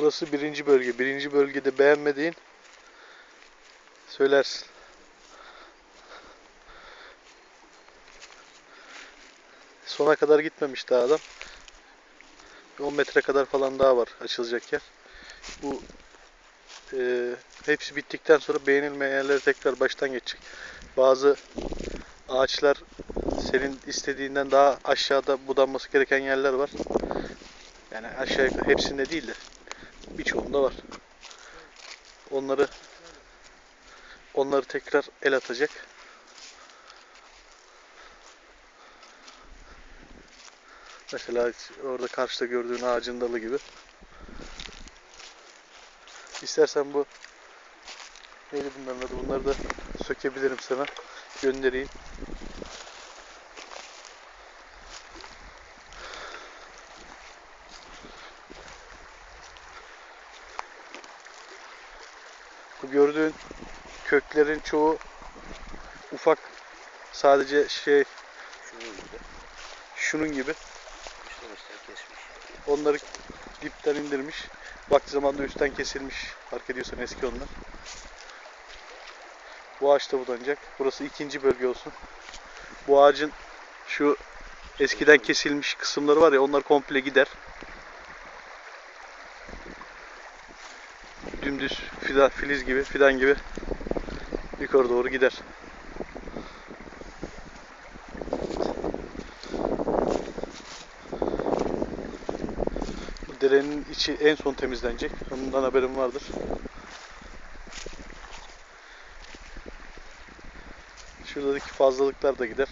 Burası birinci bölge. Birinci bölgede beğenmediğin söylersin. Sona kadar gitmemiş daha adam. 10 metre kadar falan daha var açılacak yer. Bu e, hepsi bittikten sonra beğenilmeyen yerlere tekrar baştan geçecek. Bazı ağaçlar senin istediğinden daha aşağıda budanması gereken yerler var. Yani aşağı hepsinde değil de birçoğunda var. Onları onları tekrar el atacak. Mesela orada karşıda gördüğün ağacın dalı gibi. İstersen bu neydi bunların adı? Bunları da sökebilirim sana. Göndereyim. Bu gördüğün köklerin çoğu ufak sadece şey Şunun gibi. şunun gibi Üstten kesmiş. onları dipten indirmiş. Vakti zamanında üstten kesilmiş. Fark ediyorsan eski onlar. Bu ağaç da budanacak. Burası ikinci bölge olsun. Bu ağacın şu eskiden kesilmiş kısımları var ya onlar komple gider. Dümdüz fidan, filiz gibi, fidan gibi yukarı doğru gider. Bu derenin içi en son temizlenecek. Ondan haberim vardır. Şuradaki fazlalıklar da gider.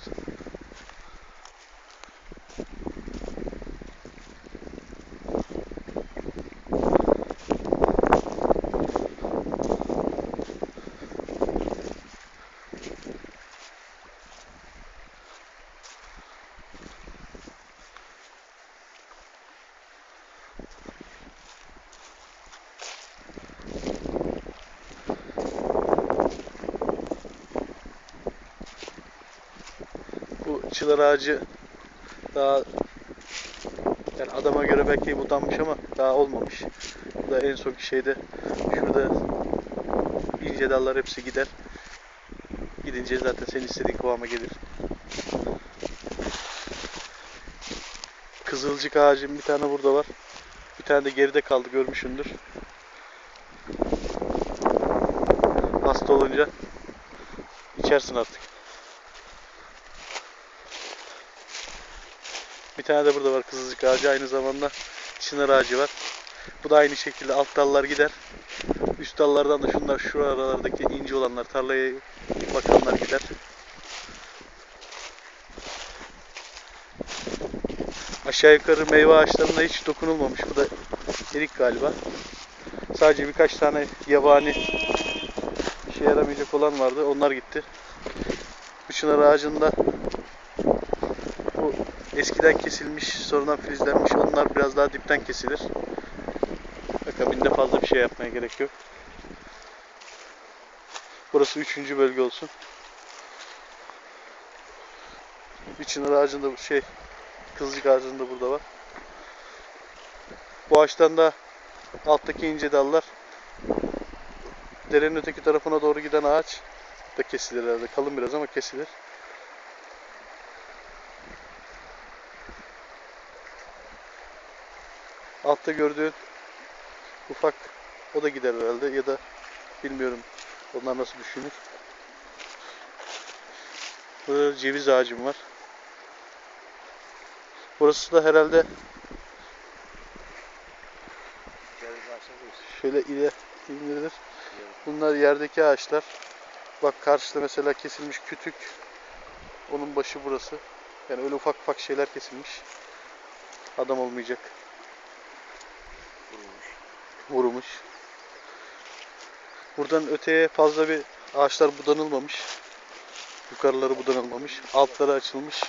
Bu çınar ağacı daha yani adama göre belki budanmış ama daha olmamış. Bu da en sonki şeyde şurada ince dallar hepsi gider. Gidince zaten senin istediğin kıvama gelir. Kızılcık ağacın bir tane burada var. Bir tane de geride kaldı görmüşsündür. Hasta olunca içersin artık. Bir tane de burada var kızılcık ağacı. Aynı zamanda çınar ağacı var. Bu da aynı şekilde alt dallar gider. Üst dallardan da şunlar şu aralardaki ince olanlar tarlaya bakanlar gider. Aşağı yukarı meyve ağaçlarına hiç dokunulmamış. Bu da erik galiba. Sadece birkaç tane yabani işe yaramayacak olan vardı. Onlar gitti. Bu çınar ağacında eskiden kesilmiş, sonradan filizlenmiş. Onlar biraz daha dipten kesilir. Akabinde fazla bir şey yapmaya gerek yok. Burası üçüncü bölge olsun. Bir çınar ağacında şey, kızılcık ağacında burada var. Bu ağaçtan da alttaki ince dallar derenin öteki tarafına doğru giden ağaç da kesilir herhalde. Kalın biraz ama kesilir. Altta gördüğün ufak o da gider herhalde ya da bilmiyorum onlar nasıl düşünür. Burada ceviz ağacım var. Burası da herhalde şöyle ile indirilir. Bunlar yerdeki ağaçlar. Bak karşıda mesela kesilmiş kütük. Onun başı burası. Yani öyle ufak ufak şeyler kesilmiş. Adam olmayacak. Vurmuş. Buradan öteye fazla bir ağaçlar budanılmamış. Yukarıları budanılmamış. Altları açılmış.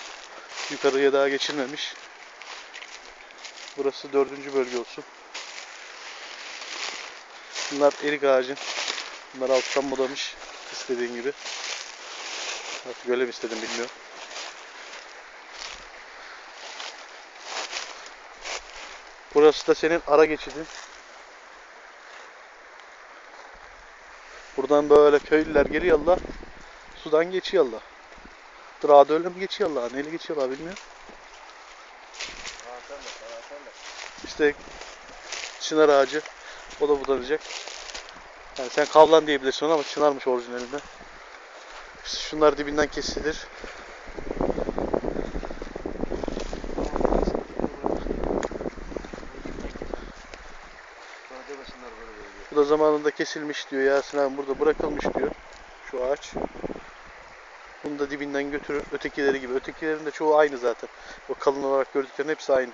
Yukarıya daha geçilmemiş. Burası dördüncü bölge olsun. Bunlar erik ağacın. Bunlar alttan budamış. istediğin gibi. Artık öyle mi istedim bilmiyorum. Burası da senin ara geçidin. Buradan böyle köylüler geliyorlar. Sudan geçiyorlar. Dırağda öyle mi geçiyorlar? Neyle geçiyorlar bilmiyorum. İşte çınar ağacı. O da budanacak. Yani sen kavlan diyebilirsin ama çınarmış orijinalinde. İşte şunlar dibinden kesilir. Sonra demesinler böyle böyle diyor. Bu da zamanında kesilmiş diyor Yasin abi burada bırakılmış diyor. Şu ağaç. Bunu da dibinden götürür. Ötekileri gibi. Ötekilerin de çoğu aynı zaten. O kalın olarak gördüklerin hepsi aynı.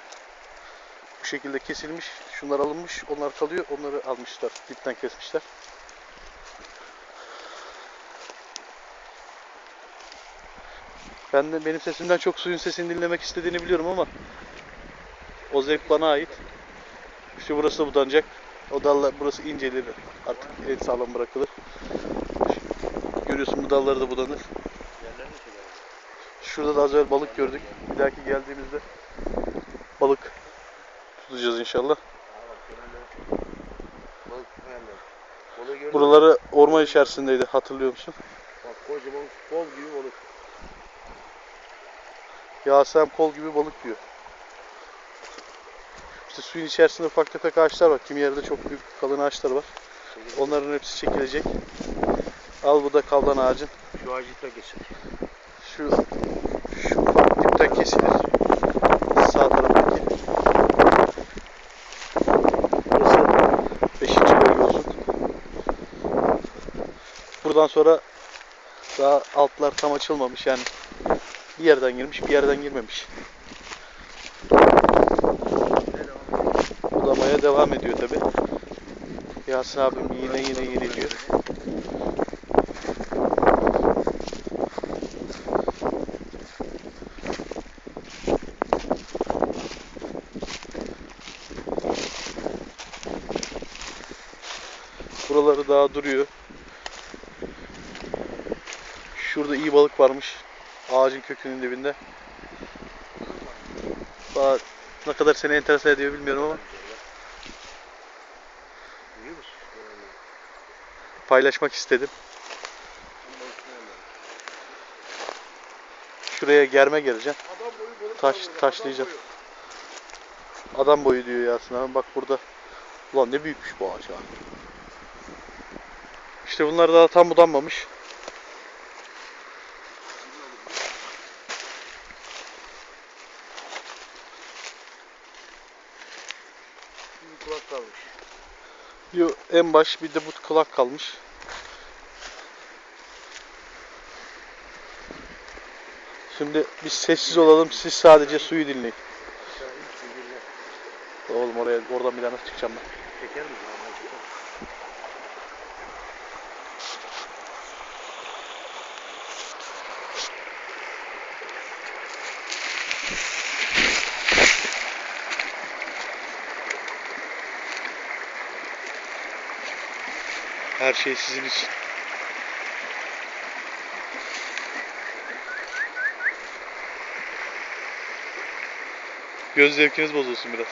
Bu şekilde kesilmiş. Şunlar alınmış. Onlar kalıyor. Onları almışlar. Dipten kesmişler. Ben de benim sesimden çok suyun sesini dinlemek istediğini biliyorum ama o zevk bana ait. İşte burası da budanacak. O dallar burası incelir. Artık en sağlam bırakılır. Görüyorsun bu dalları da budanır. Şurada da az evvel balık gördük. Bir dahaki geldiğimizde balık tutacağız inşallah. Buraları orman içerisindeydi hatırlıyor musun? Bak kocaman kol gibi balık. Yasem kol gibi balık diyor. İşte suyun içerisinde ufak tefek ağaçlar var. Kimi yerde çok büyük kalın ağaçlar var. Onların hepsi çekilecek. Al bu da kavlan ağacın. Şu ağacı da geçecek. Şu şu ufak dipten kesilir. Sağ taraftaki. Burası 5. bölge olsun. Buradan sonra daha altlar tam açılmamış yani. Bir yerden girmiş, bir yerden girmemiş. Budamaya devam ediyor tabi. Yasin abim yine yine yine diyor. Buraları daha duruyor. Şurada iyi balık varmış. Ağacın kökünün dibinde. Daha ne kadar seni enteresan ediyor bilmiyorum ama Biliyor musun? Yani, paylaşmak istedim. Şuraya germe geleceğim. Taş- taşlayacağım. adam boyu diyor Yasin abi. Bak burada. Ulan ne büyükmüş bu ağaç ha. İşte bunlar daha tam budanmamış. kulak kalmış. Yo, en baş bir de bu kulak kalmış. Şimdi biz sessiz olalım. Siz sadece suyu dinleyin. Oğlum oraya oradan bir daha nasıl çıkacağım ben? çeker çeker. Her şey sizin için. Göz zevkiniz bozulsun biraz.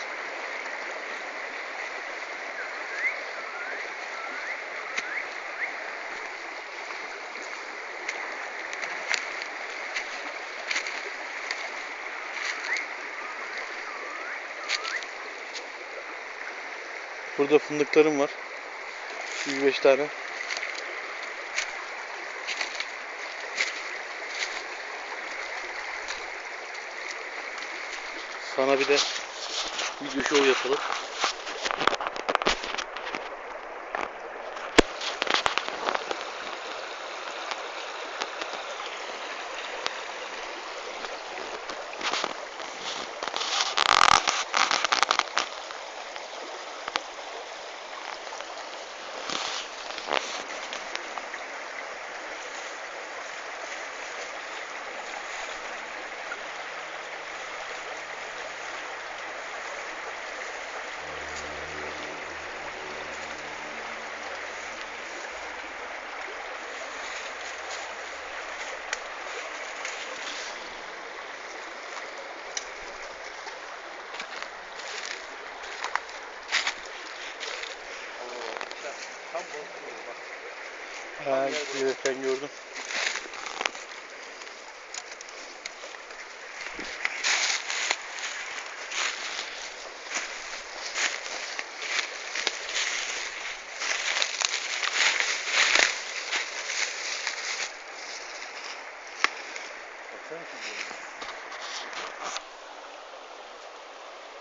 Burada fındıklarım var. 105 tane. Sana bir de video show yapalım. Ha, gördüm. Baksana şu güzel.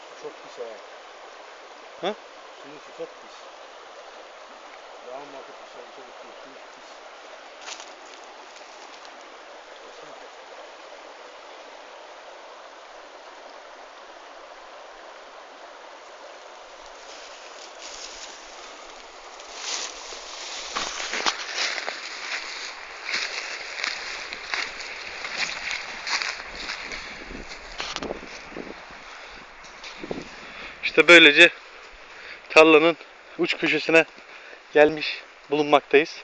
Su çok pis ha. Ha? Suyun su çok pis. İşte böylece tarlanın uç köşesine gelmiş bulunmaktayız.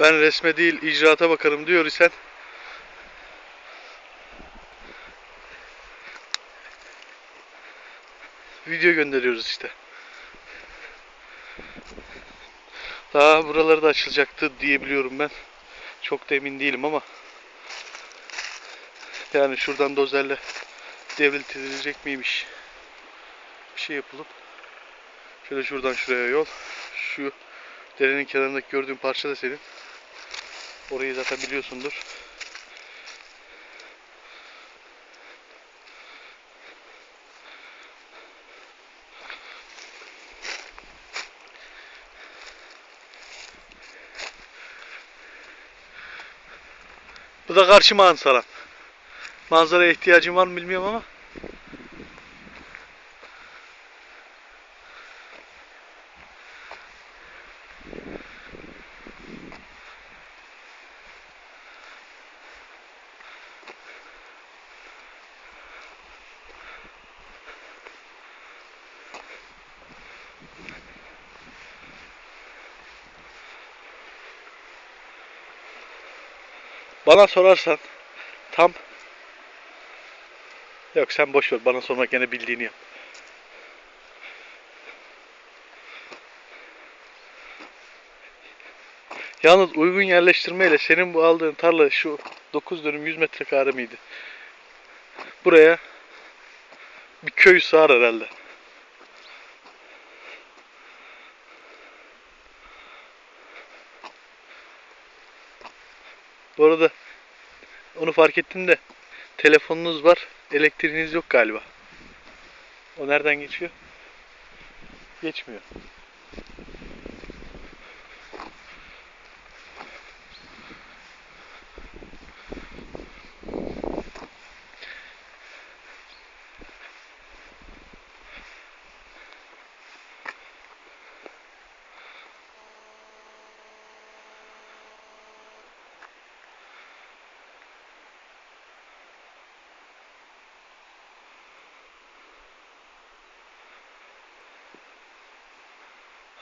Ben resme değil icraata bakarım diyor isen video gönderiyoruz işte. Daha buraları da açılacaktı diyebiliyorum ben. Çok da emin değilim ama yani şuradan dozerle devriltilecek miymiş? Bir şey yapılıp şöyle şuradan şuraya yol. Şu derenin kenarındaki gördüğün parça da senin. Orayı zaten biliyorsundur. Bu da karşı manzara. Manzaraya ihtiyacın var mı bilmiyorum ama. Bana sorarsan tam Yok sen boş ver bana sorma gene bildiğini yap. Yalnız uygun yerleştirmeyle senin bu aldığın tarla şu 9 dönüm 100 metrekare miydi? Buraya bir köy sığar herhalde. Bu arada onu fark ettim de telefonunuz var, elektriğiniz yok galiba. O nereden geçiyor? Geçmiyor.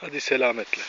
Hadi selametle.